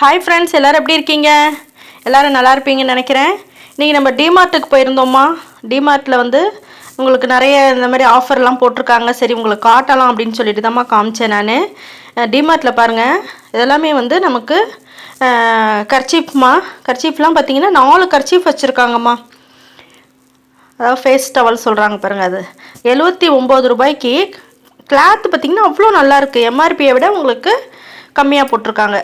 Hi friends எல்லோரும் எப்படி இருக்கீங்க? எல்லோரும் நல்லா இருப்பீங்கன்னு நினைக்கிறேன். இன்றைக்கி நம்ம டிமார்ட்டுக்கு போயிருந்தோம்மா. டிமார்ட்டில் வந்து உங்களுக்கு நிறைய இந்த மாதிரி ஆஃபர்லாம் போட்டிருக்காங்க. சரி உங்களுக்கு காட்டலாம் அப்படின்னு சொல்லிட்டு தான்மா காமிச்சேன் நான். டிமார்ட்டில் பாருங்கள் இதெல்லாமே வந்து நமக்கு கர்ச்சீஃப்மா கர்ச்சீஃப்லாம் பார்த்தீங்கன்னா நாலு கர்ச்சீஃப் வச்சுருக்காங்கம்மா. அதாவது ஃபேஸ் டவல் சொல்கிறாங்க பாருங்கள் அது. எழுபத்தி ஒம்பது ரூபாய்க்கு கிளாத் பார்த்திங்கன்னா அவ்வளோ நல்லா இருக்குது எம்ஆர்பியை விட உங்களுக்கு கம்மியாக போட்டிருக்காங்க.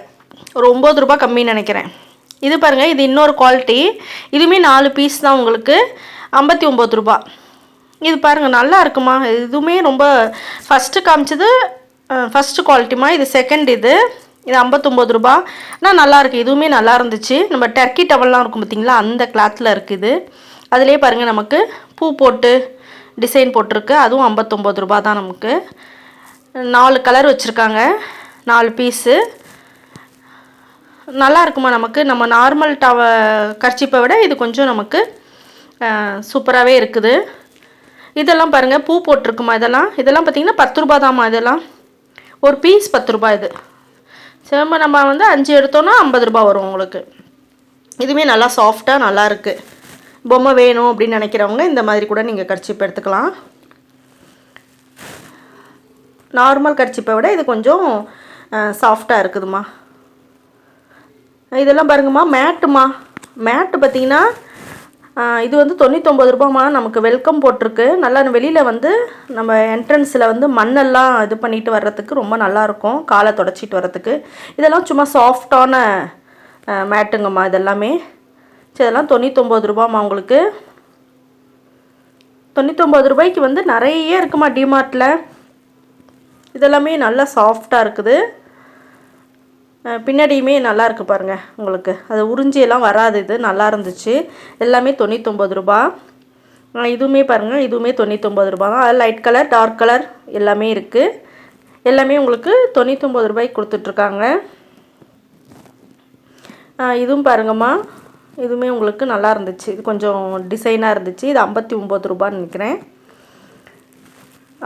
ஒரு ஒம்பது ரூபாய் கம்மின்னு நினைக்கிறேன். இது பாருங்கள் இது இன்னொரு குவாலிட்டி இதுவுமே நாலு பீஸ் தான் உங்களுக்கு. ஐம்பத்தி ஒம்பது ரூபா இது பாருங்கள் நல்லா இருக்குமா? இதுவுமே ரொம்ப ஃபஸ்ட்டு காமிச்சது ஃபஸ்ட்டு குவாலிட்டிமா இது செகண்ட் இது. இது ஐம்பத்தொம்போது ரூபா ஆனால் நல்லாயிருக்கு இதுவுமே நல்லா இருந்துச்சு. நம்ம டர்க்கி டவல்லாம் இருக்கும் பார்த்திங்களா அந்த கிளாத்தில் இருக்குது அதிலே பாருங்கள் நமக்கு பூ போட்டு டிசைன் போட்டிருக்கு. அதுவும் ஐம்பத்தொம்போது ரூபா தான் நமக்கு. நாலு கலர் வச்சுருக்காங்க. நாலு பீஸு நல்லா இருக்குமா நமக்கு? நம்ம நார்மல் டவ கர்ச்சிப்பை விட இது கொஞ்சம் நமக்கு சூப்பராகவே இருக்குது. இதெல்லாம் பாருங்கள் பூ போட்டிருக்குமா இதெல்லாம்? இதெல்லாம் பார்த்திங்கன்னா பத்து ரூபா தாம்மா இதெல்லாம். ஒரு பீஸ் பத்து ரூபா இது. சிலம்ப நம்ம வந்து அஞ்சு எடுத்தோன்னா ஐம்பது ரூபா வரும் உங்களுக்கு. இதுவுமே நல்லா சாஃப்டாக நல்லா இருக்குது பொம்மை வேணும் அப்படின்னு நினைக்கிறவங்க இந்த மாதிரி கூட நீங்கள் கர்ச்சிப்பு எடுத்துக்கலாம். நார்மல் கர்ச்சிப்பை விட இது கொஞ்சம் சாஃப்டாக இருக்குதுமா இதெல்லாம் பாருங்கம்மா மேட்டுமா. மேட்டு பார்த்தீங்கன்னா இது வந்து தொண்ணூத்தொம்பது ரூபாம்மா. நமக்கு வெல்கம் போட்டிருக்கு. நல்லா வெளியில் வந்து நம்ம என்ட்ரன்ஸில் வந்து மண்ணெல்லாம் இது பண்ணிட்டு வர்றதுக்கு ரொம்ப நல்லாயிருக்கும். காலை தொடச்சிட்டு வர்றதுக்கு. இதெல்லாம் சும்மா சாஃப்டான மேட்டுங்கம்மா இதெல்லாமே. சரி இதெல்லாம் தொண்ணூத்தொம்பது ரூபாம்மா உங்களுக்கு. தொண்ணூத்தொம்பது ரூபாய்க்கு வந்து நிறைய இருக்குமா டிமார்ட்டில் இதெல்லாமே நல்லா சாஃப்டாக இருக்குது. பின்னாடியுமே நல்லா இருக்குது பாருங்கள் உங்களுக்கு. அது உறிஞ்சியெல்லாம் வராது இது நல்லா இருந்துச்சு. எல்லாமே தொண்ணூத்தொம்பது ரூபா. இதுவுமே பாருங்கள் இதுவுமே தொண்ணூத்தொம்பது ரூபா தான். லைட் கலர் டார்க் கலர் எல்லாமே இருக்குது எல்லாமே உங்களுக்கு தொண்ணூத்தொம்பது ரூபாய்க்கு கொடுத்துட்ருக்காங்க. இதுவும் பாருங்கம்மா. இதுவுமே உங்களுக்கு நல்லா இருந்துச்சு. இது கொஞ்சம் டிசைனாக இருந்துச்சு. இது ஐம்பத்தி ஒம்பது ரூபான்னு நினைக்கிறேன்.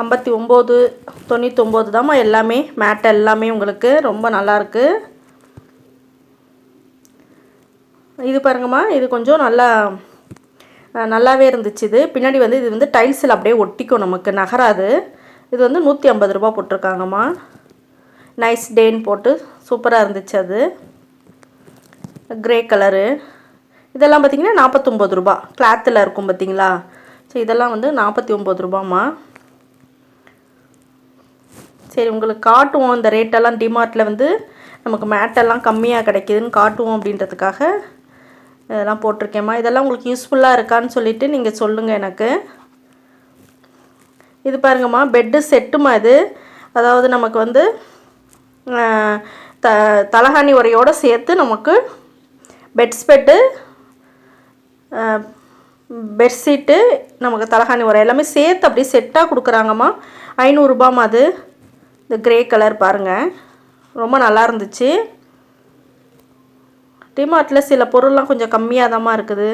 ஐம்பத்தி ஒம்பது தொண்ணூத்தொம்பது தாம்மா எல்லாமே. மேட் எல்லாமே உங்களுக்கு ரொம்ப நல்லாயிருக்கு இது பாருங்கம்மா இது கொஞ்சம் நல்லா நல்லாவே இருந்துச்சு இது. பின்னாடி வந்து இது வந்து டைல்ஸில் அப்படியே ஒட்டிக்கும் நமக்கு நகராது. இது வந்து நூற்றி ஐம்பது ரூபா போட்டிருக்காங்கம்மா. நைஸ் டேன்னு போட்டு சூப்பராக இருந்துச்சு அது. க்ரே கலரு இதெல்லாம் பார்த்திங்கன்னா நாற்பத்தொம்பது ரூபா கிளாத்தில் இருக்கும் பார்த்திங்களா ஸோ இதெல்லாம் வந்து நாற்பத்தி ஒம்பது ரூபாம்மா. சரி உங்களுக்கு காட்டுவோம். இந்த ரேட்டெல்லாம் டிமார்ட்டில் வந்து நமக்கு மேட்டெல்லாம் கம்மியாக கிடைக்கிதுன்னு காட்டுவோம் அப்படின்றதுக்காக இதெல்லாம் போட்டிருக்கேம்மா. இதெல்லாம் உங்களுக்கு யூஸ்ஃபுல்லாக இருக்கான்னு சொல்லிவிட்டு நீங்கள் சொல்லுங்கள் எனக்கு. இது பாருங்கம்மா பெட்டு செட்டுமா இது. அதாவது நமக்கு வந்து த தலகாணி உரையோடு சேர்த்து நமக்கு பெட்ஸ்பெட்டு பெட்ஷீட்டு நமக்கு தலகாணி உரை எல்லாமே சேர்த்து அப்படியே செட்டாக கொடுக்குறாங்கம்மா. ஐநூறுரூபாம்மா அது. இந்த க்ரே கலர் பாருங்கள் ரொம்ப நல்லா இருந்துச்சு. டிமார்ட்டில் சில பொருள்லாம் கொஞ்சம் கம்மியாக தாம்மா இருக்குது.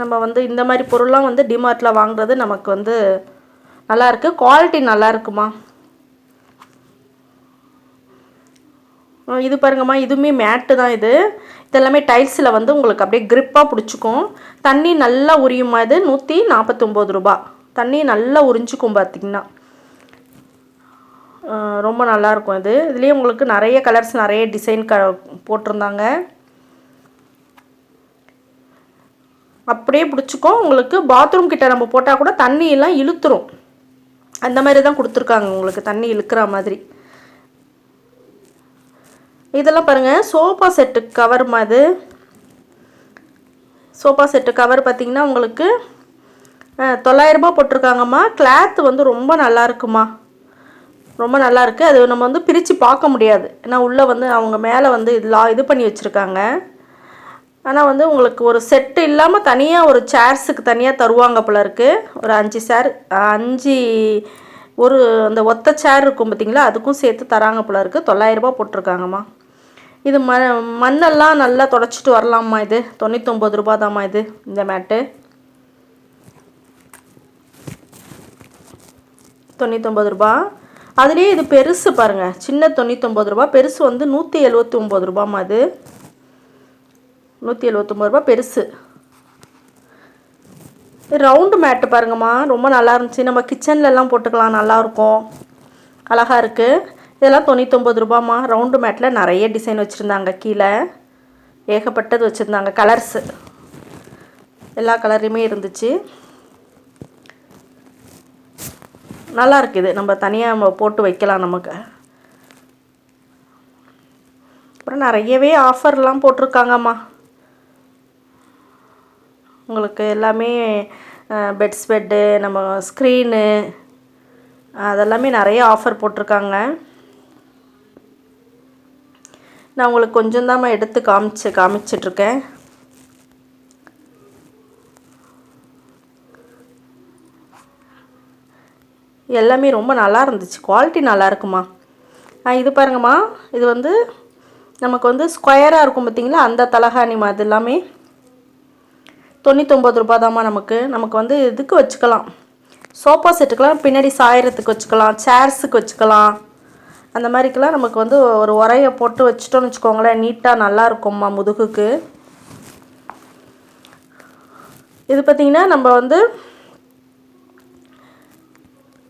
நம்ம வந்து இந்த மாதிரி பொருள்லாம் வந்து டிமார்ட்டில் வாங்குறது நமக்கு வந்து நல்லாயிருக்கு குவாலிட்டி நல்லா இருக்குமா? இது பாருங்கம்மா. இதுவுமே மேட்டு தான் இது. இதெல்லாமே டைல்ஸில் வந்து உங்களுக்கு அப்படியே க்ரிப்பாக பிடிச்சிக்கும். தண்ணி நல்லா உரியுமா இது? நூற்றி நாற்பத்தொம்போது ரூபா. தண்ணி நல்லா உறிஞ்சிக்கும் பார்த்திங்கன்னா ரொம்ப நல்லாயிருக்கும் இது. இதுலேயே உங்களுக்கு நிறைய கலர்ஸ் நிறைய டிசைன் க போட்டிருந்தாங்க. அப்படியே பிடிச்சிக்கும் உங்களுக்கு பாத்ரூம் கிட்ட நம்ம போட்டால் கூட தண்ணியெல்லாம் இழுத்துரும். அந்த மாதிரி தான் கொடுத்துருக்காங்க உங்களுக்கு தண்ணி இழுக்கிற மாதிரி. இதெல்லாம் பாருங்கள் சோஃபா செட்டு கவர் மாதிரி சோஃபா செட்டு கவர் பார்த்திங்கன்னா உங்களுக்கு தொள்ளாயிரரூபா போட்டிருக்காங்கம்மா. கிளாத் வந்து ரொம்ப நல்லா இருக்குமா ரொம்ப நல்லா இருக்குது அது நம்ம வந்து பிரித்து பார்க்க முடியாது. ஏன்னா உள்ளே வந்து அவங்க மேலே வந்து லா இது பண்ணி வச்சுருக்காங்க. ஆனால் வந்து உங்களுக்கு ஒரு செட்டு இல்லாமல் தனியாக ஒரு சேர்ஸுக்கு தனியாக தருவாங்க போல இருக்குது ஒரு அஞ்சு சேர் அஞ்சு ஒரு அந்த ஒத்த சேர் இருக்கும் பார்த்திங்களா அதுக்கும் சேர்த்து தராங்க போல இருக்குது தொள்ளாயிரரூபா போட்டிருக்காங்கம்மா. இது ம மண்ணெல்லாம் நல்லா தொடச்சிட்டு வரலாம்மா இது. தொண்ணூத்தொம்பது ரூபா தாம்மா இது இந்த மேட்டு தொண்ணூத்தொம்பது ரூபா. அதுலேயே இது பெருசு பாருங்கள் சின்ன தொண்ணூத்தொம்பது ரூபா பெருசு வந்து நூற்றி எழுபத்தி ஒம்பது ரூபாம்மா அது. நூற்றி எழுபத்தொம்பது ரூபா பெருசு. ரவுண்டு மேட்டு பாருங்கம்மா ரொம்ப நல்லா இருந்துச்சு. நம்ம கிச்சன்லலாம் போட்டுக்கலாம் நல்லாயிருக்கும் அழகாக இருக்குது இதெல்லாம் தொண்ணூத்தொம்பது ரூபாம்மா. ரவுண்டு மேட்டில் நிறைய டிசைன் வச்சுருந்தாங்க கீழே. ஏகப்பட்டது வச்சுருந்தாங்க கலர்ஸு எல்லா கலரையுமே இருந்துச்சு. நல்லா இருக்குது நம்ம தனியாக நம்ம போட்டு வைக்கலாம் நமக்கு. அப்புறம் நிறையவே ஆஃபர்லாம் போட்டிருக்காங்கம்மா. உங்களுக்கு எல்லாமே பெட்ஸ் பெட்டு நம்ம ஸ்க்ரீனு அதெல்லாமே நிறைய ஆஃபர் போட்டிருக்காங்க. நான் உங்களுக்கு கொஞ்சம் தான் எடுத்து காமிச்சு காமிச்சிட்ருக்கேன். எல்லாமே ரொம்ப நல்லா இருந்துச்சு. குவாலிட்டி நல்லா இருக்குமா? இது பாருங்கம்மா. இது வந்து நமக்கு வந்து ஸ்கொயராக இருக்கும் பார்த்தீங்களா அந்த தலகாணிமா அது எல்லாமே தொண்ணூத்தொம்பது ரூபா தாம்மா நமக்கு. நமக்கு வந்து இதுக்கு வச்சுக்கலாம். சோஃபா செட்டுக்கெலாம் பின்னாடி சாயறதுக்கு வச்சுக்கலாம். சேர்ஸுக்கு வச்சுக்கலாம். அந்த மாதிரிக்கெலாம் நமக்கு வந்து ஒரு உரையை போட்டு வச்சிட்டோம்னு வச்சுக்கோங்களேன். நீட்டாக நல்லா இருக்கும்மா முதுகுக்கு. இது பார்த்திங்கன்னா நம்ம வந்து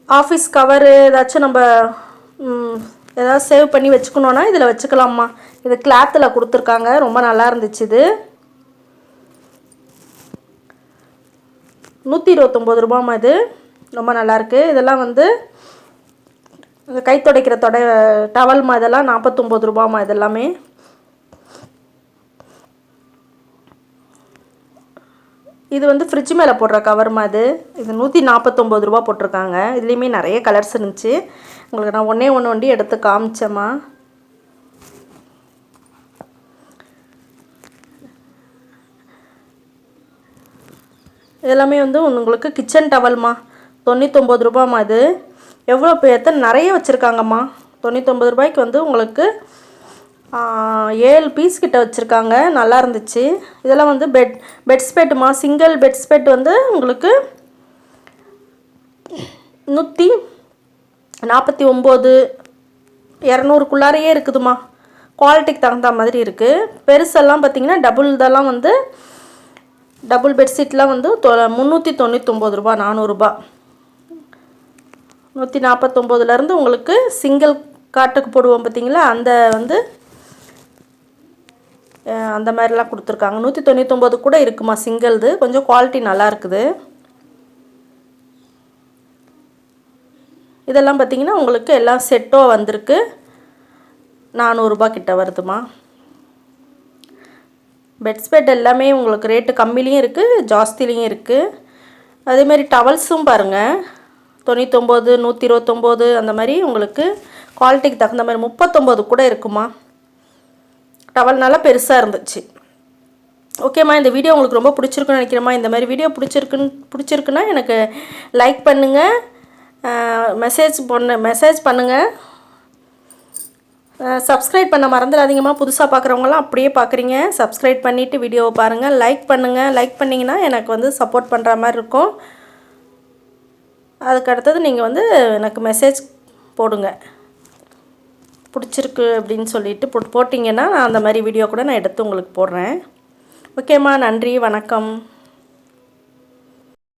ஆஃபீஸ் கவரு ஏதாச்சும் நம்ம ஏதாவது சேவ் பண்ணி வச்சுக்கணுன்னா இதில் வச்சுக்கலாம்மா. இது கிளாத்தில் கொடுத்துருக்காங்க. ரொம்ப நல்லா இருந்துச்சு இது. நூற்றி இருபத்தொம்போது ரூபாம்மா இது. ரொம்ப நல்லாயிருக்கு இதெல்லாம் வந்து இந்த கை துடைக்கிற தொடை டவல்மா இதெல்லாம் நாற்பத்தொம்போது ரூபாம்மா இதெல்லாமே. இது வந்து ஃப்ரிட்ஜ் மேலே போடுற கவர்மா அது? இது நூற்றி நாற்பத்தொம்போது ரூபா போட்டிருக்காங்க. இதுலேயுமே நிறைய கலர்ஸ் இருந்துச்சு. உங்களுக்கு நான் ஒன்றே ஒன்று ஒண்டி எடுத்து காமிச்சேம்மா. எல்லாமே வந்து உங்களுக்கு கிச்சன் டவல்மா தொண்ணூத்தொம்பது ரூபாம்மா இது எவ்வளோ எத்தனை நிறைய வச்சுருக்காங்கம்மா. தொண்ணூத்தொம்பது ரூபாய்க்கு வந்து உங்களுக்கு ஏழு பீஸ் கிட்ட வச்சுருக்காங்க. நல்லா இருந்துச்சு. இதெல்லாம் வந்து பெட் பெட்ஸ்பெட்டுமா சிங்கிள் பெட்ஸ்பெட் வந்து உங்களுக்கு நூற்றி நாற்பத்தி ஒம்பது இரநூறுக்குள்ளாரையே இருக்குதுமா குவாலிட்டிக்கு தகுந்த மாதிரி இருக்குது பெருசெல்லாம் பார்த்திங்கன்னா டபுள் இதெல்லாம் வந்து டபுள் பெட்ஷீட்லாம் வந்து தொ முந்நூற்றி தொண்ணூத்தொம்பது ரூபா நானூறுரூபா நூற்றி நாற்பத்தொம்போதுலேருந்து உங்களுக்கு சிங்கிள் காட்டுக்கு போடுவோம் பார்த்தீங்களா அந்த வந்து அந்த மாதிரிலாம் கொடுத்துருக்காங்க. நூற்றி தொண்ணூத்தொம்பது கூட இருக்குமா? சிங்கிள்து. கொஞ்சம் குவாலிட்டி நல்லா இருக்குது இதெல்லாம் பார்த்திங்கன்னா உங்களுக்கு எல்லாம் செட்டோ வந்திருக்கு. நானூறுரூபா கிட்ட வருதுமா. பெட்ஸ்பெட் எல்லாமே உங்களுக்கு ரேட்டு கம்மிலையும் இருக்குது ஜாஸ்திலையும் இருக்குது அதேமாரி டவல்ஸும் பாருங்கள் தொண்ணூத்தொம்பது நூற்றி இருபத்தொம்போது அந்த மாதிரி உங்களுக்கு குவாலிட்டிக்கு தகுந்த மாதிரி முப்பத்தொம்போது கூட இருக்குமா? டவல் நல்லா பெருசாக இருந்துச்சு ஓகேம்மா இந்த வீடியோ உங்களுக்கு ரொம்ப பிடிச்சிருக்குன்னு நினைக்கிறேம்மா. இந்த மாதிரி வீடியோ பிடிச்சிருக்குன்னு பிடிச்சிருக்குன்னா எனக்கு லைக் பண்ணுங்கள் மெசேஜ் பண்ண மெசேஜ் பண்ணுங்கள் சப்ஸ்கிரைப் பண்ண மறந்துடாதீங்கம்மா. புதுசாக பார்க்குறவங்களாம் அப்படியே பார்க்குறீங்க சப்ஸ்கிரைப் பண்ணிவிட்டு வீடியோவை பாருங்கள் லைக் பண்ணுங்கள் லைக் பண்ணிங்கன்னா எனக்கு வந்து சப்போர்ட் பண்ணுற மாதிரி இருக்கும். அதுக்கு அடுத்தது நீங்கள் வந்து எனக்கு மெசேஜ் போடுங்க. பிடிச்சிருக்கு அப்படின்னு சொல்லிட்டு போட்டிங்கன்னா நான் அந்த மாதிரி வீடியோ கூட நான் எடுத்து உங்களுக்கு போடுறேன். ஓகேம்மா நன்றி. வணக்கம்.